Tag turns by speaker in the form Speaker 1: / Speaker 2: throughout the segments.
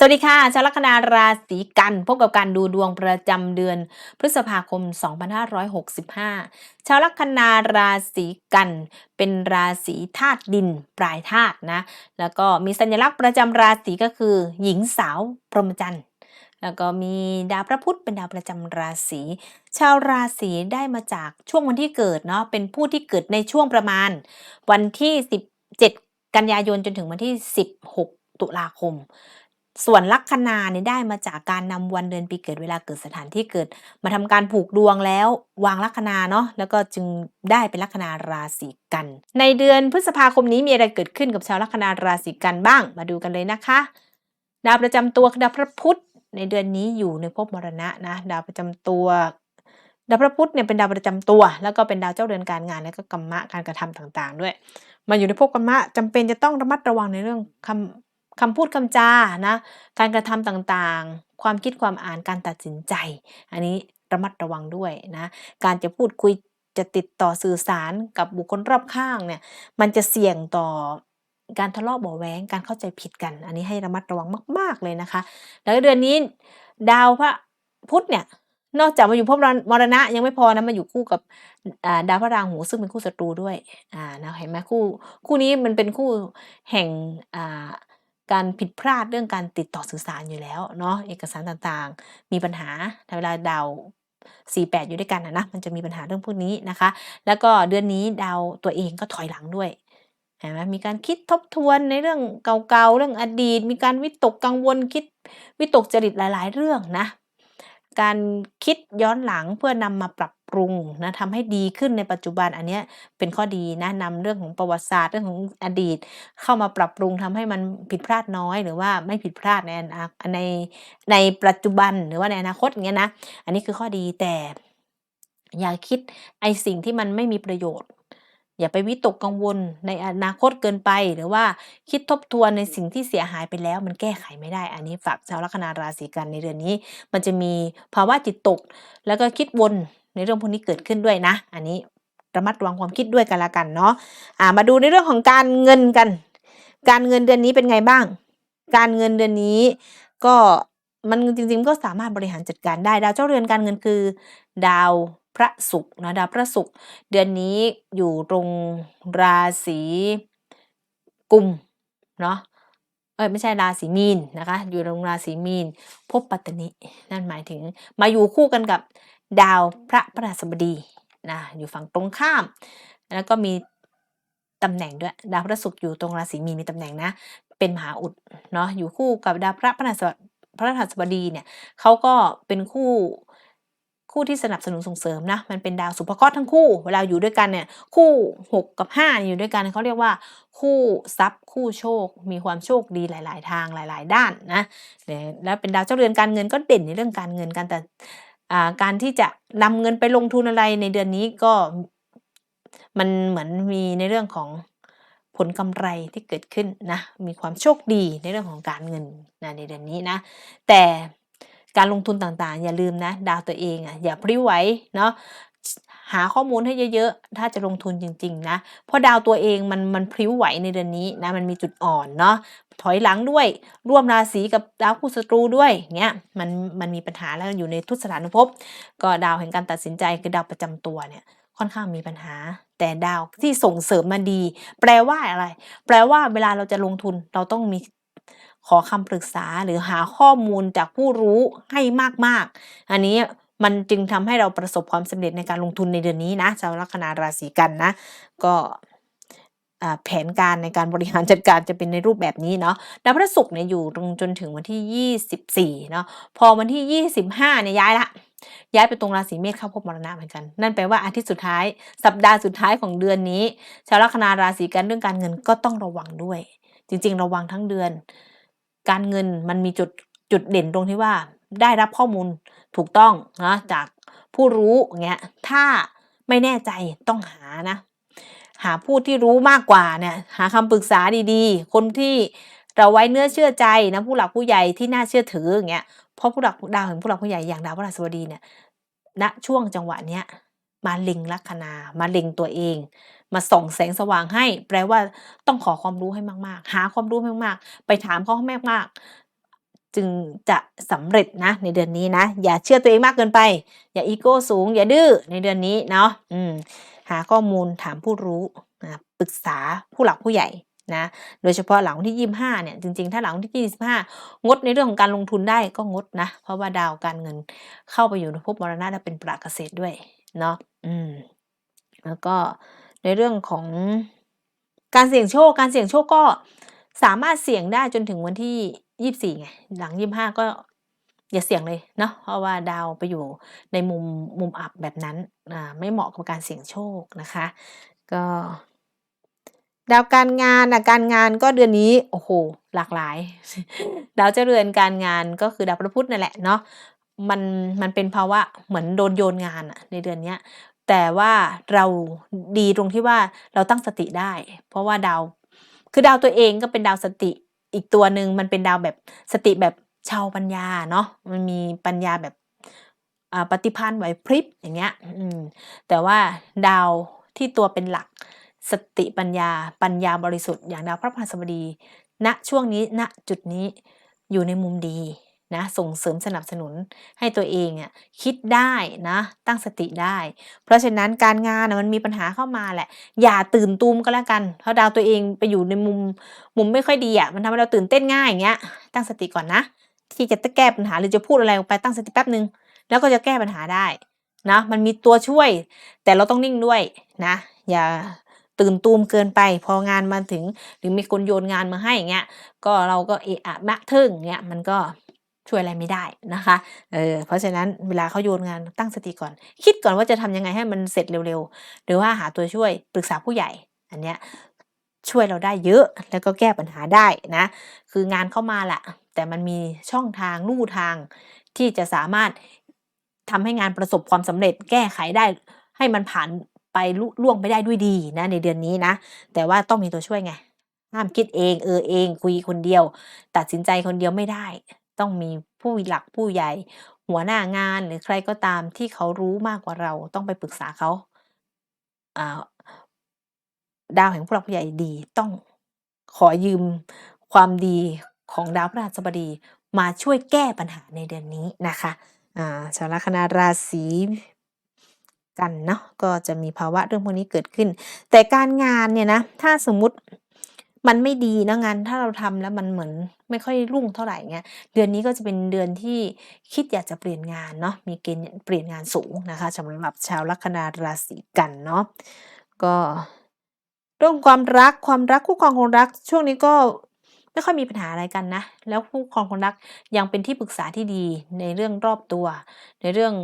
Speaker 1: สวัสดีค่ะชาวลัคนาราศีกัน พบกับการดูดวงประจำเดือน พฤษภาคม 2565 ชาวลัคนาราศีกัน เป็นราศีธาตุดินปลายธาตุนะ แล้วก็มีสัญลักษณ์ประจำราศีก็คือ หญิงสาวพรหมจรรย์แล้วก็มีดาวพระพุธเป็นดาวประจำราศีชาวราศีได้มาจากช่วงวันที่เกิดเนาะเป็นผู้ที่เกิดในช่วงประมาณ วันที่ 17 กันยายนจนถึงวันที่ 16 ตุลาคม ส่วนลัคนาเนี่ยได้มาจากการนำวันเดือนปีเกิดเวลาเกิดสถานที่เกิด มาทำการผูกดวงแล้ววางลัคนาเนาะแล้วก็จึงได้เป็นลัคนาราศีกัน ในเดือนพฤษภาคมนี้มีอะไรเกิดขึ้นกับชาวลัคนาราศีกันบ้าง มาดูกันเลยนะคะ ดาวประจำตัวดาวพระพุธในเดือนนี้อยู่ในภพมรณะนะดาวประจำตัวดาวพระพุธเนี่ยเป็นดาวประจำตัว แล้วก็เป็นดาวเจ้าเรือนการงานและก็กรรมะการกระทำต่างๆ ด้วย มาอยู่ในภพกรรมะจำเป็นจะต้องระมัดระวังในเรื่องคำ คำพูดคำจานะการกระทำต่างๆ ความคิดความอ่านการตัดสินใจ อันนี้ระมัดระวังด้วยนะการจะพูดคุยจะติดต่อสื่อสารกับบุคคลรอบข้างเนี่ยมันจะเสี่ยงต่อการทะเลาะเบาะแว้งการเข้าใจผิดกัน อันนี้ให้ระมัดระวังมาก ๆเลยนะคะ แล้วเดือนนี้ดาวพระพุธเนี่ยนอกจากมาอยู่ภพมรณะยังไม่พอนะมาอยู่คู่กับดาวพระราหูซึ่งเป็นคู่ศัตรูด้วยอ่านะเห็นไหมคู่คู่นี้มันเป็นคู่แห่งอ่า การผิดพลาดเรื่องการติดต่อสื่อสารอยู่แล้วเนาะเอกสารต่างๆ มีปัญหาเวลาดาว48 อยู่ด้วยกันนะนะมันจะมีปัญหาเรื่องพวกนี้นะคะ แล้วก็เดือนนี้ดาวตัวเองก็ถอยหลังด้วยเห็นไหมมีการคิดทบทวนในเรื่องเก่าๆเรื่องอดีต มีการวิตกกังวลคิดวิตกจริตหลาย ๆ เรื่องนะการคิดย้อนหลังเพื่อนำมาปรับ รุงนะทำให้ดีขึ้นในปัจจุบันอันนี้เป็นข้อดีนะนำเรื่องของประวัติศาสตร์เรื่องของอดีต เข้ามาปรับปรุงทำให้มันผิดพลาดน้อย หรือว่าไม่ผิดพลาดในในในปัจจุบันหรือว่าในอนาคตอย่างเงี้ยนะอันนี้คือข้อดีแต่ อย่าคิดไอสิ่งที่มันไม่มีประโยชน์อย่าไปวิตกกังวลในอนาคตเกินไป หรือว่าคิดทบทวนในสิ่งที่เสียหายไปแล้วมันแก้ไขไม่ได้ อันนี้ฝากชาวลัคนาราศีกันในเดือนนี้ มันจะมีภาวะจิตตก แล้วก็คิดวน ในเรื่องพวกนี้เกิดขึ้นด้วยนะ อันนี้ระมัดระวังความคิดด้วยกันละกันเนาะอ่ามาดูในเรื่องของการเงินกัน การเงินเดือนนี้เป็นไงบ้าง การเงินเดือนนี้ก็มันจริงๆก็สามารถบริหารจัดการได้ดาวเจ้าเรือนการเงินคือ ดาวพระศุกร์นะดาวพระศุกร์เดือนนี้อยู่ตรงราศีกุมเนาะเอ้ยไม่ใช่ราศีมีนนะคะ อยู่ตรงราศีมีนพบปัตตนินั่นหมายถึงมาอยู่คู่กันกับ ดาวพระพฤหัสบดีนะอยู่ฝั่งตรงข้าม แล้วก็มีตำแหน่งด้วยดาวพระศุกร์อยู่ตรงราศีมีนมีตำแหน่งนะ เป็นมหาอุดเนาะอยู่คู่กับดาวพระพฤหัสพระหัสบดีเนี่ยเขาก็เป็นคู่คู่ที่สนับสนุนส่งเสริมนะมันเป็นดาวสุภเคราะห์ทั้งคู่ เวลาอยู่ด้วยกันเนี่ยคู่6กับ5อยู่ด้วยกันเขาเรียกว่า คู่ทรัพย์คู่โชค มีความโชคดีหลาย ๆ ทางหลาย ๆ ด้านนะแล้วเป็นดาวเจ้าเรือนการเงินก็เด่นในเรื่องการเงินการแต่ การที่จะนำเงินไปลงทุนอะไรในเดือนนี้ก็มันเหมือนมีในเรื่องของผลกำไรที่เกิดขึ้นนะ มีความโชคดีในเรื่องของการเงินนะในเดือนนี้นะ แต่การลงทุนต่างๆ อย่าลืมนะ ดาวตัวเองอะอย่าพริ้วไหวเนาะ หาข้อมูลให้เยอะๆ ถ้าจะลงทุนจริงๆนะ เพราะดาวตัวเองมันมันพริ้วไหวในเดือนนี้นะ มันมีจุดอ่อนเนาะ ถอยหลังด้วย ร่วมราศีกับดาวคู่ศัตรูด้วยเงี้ย มันมันมีปัญหาแล้วอยู่ในทุสถานภพ ก็ดาวแห่งการตัดสินใจคือดาวประจำตัวเนี่ยค่อนข้างมีปัญหา แต่ดาวที่ส่งเสริมมาดี แปลว่าอะไร แปลว่าเวลาเราจะลงทุนเราต้องมีขอคำปรึกษาหรือหาข้อมูลจากผู้รู้ให้มากๆ อันนี้ มันจึงทำให้เราประสบความสำเร็จในการลงทุนในเดือนนี้นะชาวลัคนาราศีกันนะ ก็แผนการในการบริหารจัดการจะเป็นในรูปแบบนี้เนาะดาวพระศุกร์เนี่ยอยู่ตรงจนถึงวันที่ 24 เนาะ พอวันที่ 25 เนี่ยย้ายละ ย้ายไปตรงราศีเมษเข้าพบมรณะเหมือนกัน นั่นแปลว่าอาทิตย์สุดท้าย สัปดาห์สุดท้ายของเดือนนี้ ชาวลัคนาราศีกันเรื่องการเงินก็ต้องระวังด้วย จริง ๆ ระวังทั้งเดือน การเงินมันมีจุดจุดเด่นตรงที่ว่า ได้รับข้อมูลถูกต้องนะจากผู้รู้เงี้ยถ้าไม่แน่ใจต้องหานะ หาผู้ที่รู้มากกว่าเนี่ยหาคำปรึกษาดีๆ คนที่เราไว้เนื้อเชื่อใจนะผู้หลักผู้ใหญ่ที่น่าเชื่อถืออย่างเงี้ยเพราะผู้หลักดาวถึงผู้หลักผู้ใหญ่อย่างดาวพฤหัสบดีเนี่ยณช่วงจังหวะเนี้ยมาเล็งลัคนามาเล็งตัวเอง มาส่องแสงสว่างให้ แปลว่าต้องขอความรู้ให้มาก ๆ หาความรู้ให้มากๆไปถามเขาให้มาก จึงจะสำเร็จนะในเดือนนี้นะ อย่าเชื่อตัวเองมากเกินไป อย่าอีโก้สูง อย่าดื้อในเดือนนี้เนาะอืมหาข้อมูลถามผู้รู้นะปรึกษาผู้หลักผู้ใหญ่นะโดยเฉพาะหลังวันที่ 25 เนี่ย จริง ๆ ถ้าหลังวันที่ 25 งดในเรื่องของการลงทุนได้ก็งดนะ เพราะว่าดาวการเงินเข้าไปอยู่ในภพมรณะและเป็นปราเกษตรด้วยเนาะอืมแล้วก็ในเรื่องของการเสี่ยงโชค การเสี่ยงโชคก็สามารถเสี่ยงได้จนถึงวันที่ 24ไงหลัง25ก็อย่าเสี่ยงเลยเนาะเพราะว่าดาวไปอยู่ในมุมมุมอับแบบนั้นอ่าไม่เหมาะกับการเสี่ยงโชคนะคะ ก็ ดาวการงานน่ะการงานก็เดือนนี้โอ้โฮหลากหลาย ดาวเจรือนการงานก็คือดาวพระพุธนั่นแหละเนาะมันมันเป็นภาวะเหมือนโดนโยนงานอะในเดือนเนี้ยแต่ว่าเราดีตรงที่ว่าเราตั้งสติได้ เพราะว่าดาวคือดาวตัวเองก็เป็นดาวสติ อีกตัวหนึ่งมันเป็นดาวแบบสติแบบชาวปัญญาเนาะมันมีปัญญาแบบปฏิภาณไหวพริบอย่างเงี้ยแต่ว่าดาวที่ตัวเป็นหลักสติปัญญา ปัญญาบริสุทธิ์อย่างดาวพระพฤหัสบดีณช่วงนี้ณจุดนี้อยู่ในมุมดี นะส่งเสริมสนับสนุนให้ตัวเองอะคิดได้นะตั้งสติได้ เพราะฉะนั้นการงานนะมันมีปัญหาเข้ามาแหละ อย่าตื่นตูมก็แล้วกัน เพราะดาวตัวเองไปอยู่ในมุมมุมไม่ค่อยดีอะมันทำให้เราตื่นเต้นง่ายอย่างเงี้ยตั้งสติก่อนนะ ที่จะแก้ปัญหาหรือจะพูดอะไรออกไปตั้งสติแป๊บหนึ่งแล้วก็จะแก้ปัญหาได้นะมันมีตัวช่วย แต่เราต้องนิ่งด้วยนะ อย่าตื่นตูมเกินไป พองานมาถึงหรือมีคนโยนงานมาให้อย่างเงี้ยก็เราก็เอะอะมะทึ่งเงี้ยมันก็ ช่วยอะไรไม่ได้นะคะ เออ เพราะฉะนั้นเวลาเขาโยนงานตั้งสติก่อน คิดก่อนว่าจะทำยังไงให้มันเสร็จเร็วๆ หรือว่าหาตัวช่วยปรึกษาผู้ใหญ่ อันเนี้ยช่วยเราได้เยอะแล้วก็แก้ปัญหาได้นะ คืองานเข้ามาแหละแต่มันมีช่องทางลู่ทาง ที่จะสามารถทำให้งานประสบความสำเร็จ แก้ไขได้ ให้มันผ่านไปล,ล่วงไปได้ด้วยดีนะในเดือนนี้นะ แต่ว่าต้องมีตัวช่วยไงห้ามคิดเองเออเองคุยคนเดียว ตัดสินใจคนเดียวไม่ได้ ต้องมีผู้หลักผู้ใหญ่ หัวหน้างานหรือใครก็ตามที่เขารู้มากกว่าเราต้องไปปรึกษาเขาดาวแห่งผู้หลักผู้ใหญ่ดีต้องขอยืมความดีของดาวพฤหัสบดีมาช่วยแก้ปัญหาในเดือนนี้นะคะชาวลัคนาราศีกันเนาะก็จะมีภาวะเรื่องพวกนี้เกิดขึ้น แต่การงานเนี่ยนะถ้าสมมติ มันไม่ดีนะงานถ้าเราทำแล้วมันเหมือนไม่ค่อยรุ่งเท่าไหร่เงี้ยเดือนนี้ก็จะเป็นเดือนที่คิดอยากจะเปลี่ยนงานเนาะมีเกณฑ์เปลี่ยนงานสูงนะคะสำหรับชาวลัคนาราศีกันเนาะก็เรื่องความรักความรักคู่ครองคนรัก ช่วงนี้ก็ไม่ค่อยมีปัญหาอะไรกันนะ แล้วคู่ครองคนรักยังเป็นที่ปรึกษาที่ดีในเรื่องรอบตัว ในเรื่อง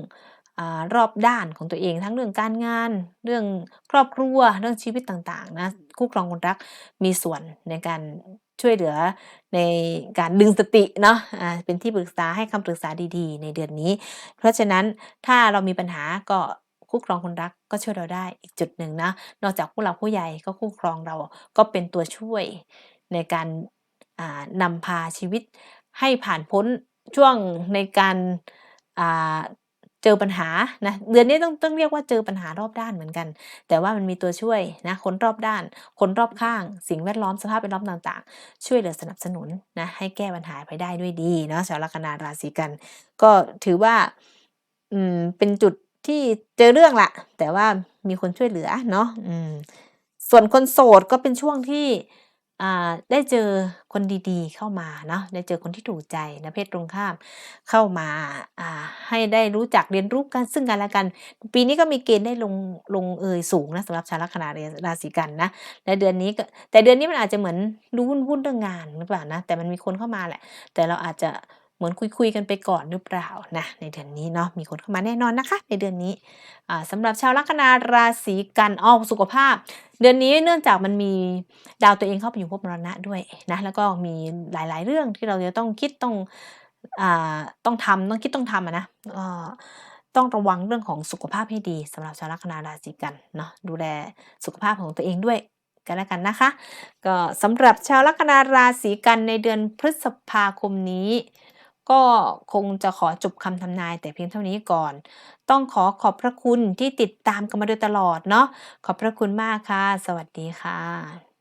Speaker 1: รอบด้านของตัวเอง ทั้งเรื่องการงาน เรื่องครอบครัว เรื่องชีวิตต่างๆนะคู่ครองคนรักมีส่วนในการช่วยเหลือในการดึงสติเนาะอ่าเป็นที่ปรึกษาให้คำปรึกษาดีๆ ในเดือนนี้ เพราะฉะนั้นถ้าเรามีปัญหาก็คู่ครองคนรักก็ช่วยเราได้อีกจุดหนึ่งนะ นอกจากผู้หลักผู้ใหญ่ก็คู่ครองเราก็เป็นตัวช่วยในการานำพาชีวิตให้ผ่านพ้นช่วงในการา เจอปัญหานะเดือนนี้ต้องต้องเรียกว่าเจอปัญหารอบด้านเหมือนกัน แต่ว่ามันมีตัวช่วยนะคนรอบด้าน คนรอบข้าง สิ่งแวดล้อมสภาพแวดล้อมต่างๆ ช่วยเหลือสนับสนุนนะให้แก้ปัญหาไปได้ด้วยดีเนาะชาวลัคนาราศีกัน ก็ถือว่าอืมเป็นจุดที่เจอเรื่องแหละแต่ว่ามีคนช่วยเหลือเนาะอืมส่วนคนโสดก็เป็นช่วงที่ อ่า ได้เจอคนดี ๆ เข้ามาเนาะ ได้เจอคนที่ถูกใจนะเพศตรงข้ามเข้ามา อ่า ให้ได้รู้จักเรียนรู้กันซึ่งกันและกัน ปีนี้ก็มีเกณฑ์ได้ลง ลงเอยสูงนะสำหรับชาวลัคนาเร ราศีกันนะ และเดือนนี้ก็ แต่เดือนนี้มันอาจจะเหมือนดูวุ่น ๆ เรื่องงานหรือเปล่านะ แต่มันมีคนเข้ามาแหละ แต่เราอาจจะ เหมือนคุยๆกันไปก่อนหรือเปล่านะในเดือนนี้เนาะมีคนเข้ามาแน่นอนนะคะ ในเดือนนี้อ่าสำหรับชาวลัคนาราศีกันอ้อสุขภาพ เดือนนี้เนื่องจากมันมีดาวตัวเองเข้าไปอยู่ภพมรณะด้วยนะแล้วก็มีหลายๆเรื่องที่เราจะต้องคิดต้องอต้องทำต้องคิดต้องทำนะต้องระวังเรื่องของสุขภาพให้ดีสำหรับชาวลัคนาราศีกันเนาะดูแลสุขภาพของตัวเองด้วยกันแล้วกันนะคะ ก็สำหรับชาวลัคนาราศีกันในเดือนพฤษภาคมนี้ ก็คงจะขอจบคำทำนายแต่เพียงเท่านี้ก่อน ต้องขอขอบพระคุณที่ติดตามกันมาโดยตลอดเนาะขอบพระคุณมากค่ะ สวัสดีค่ะ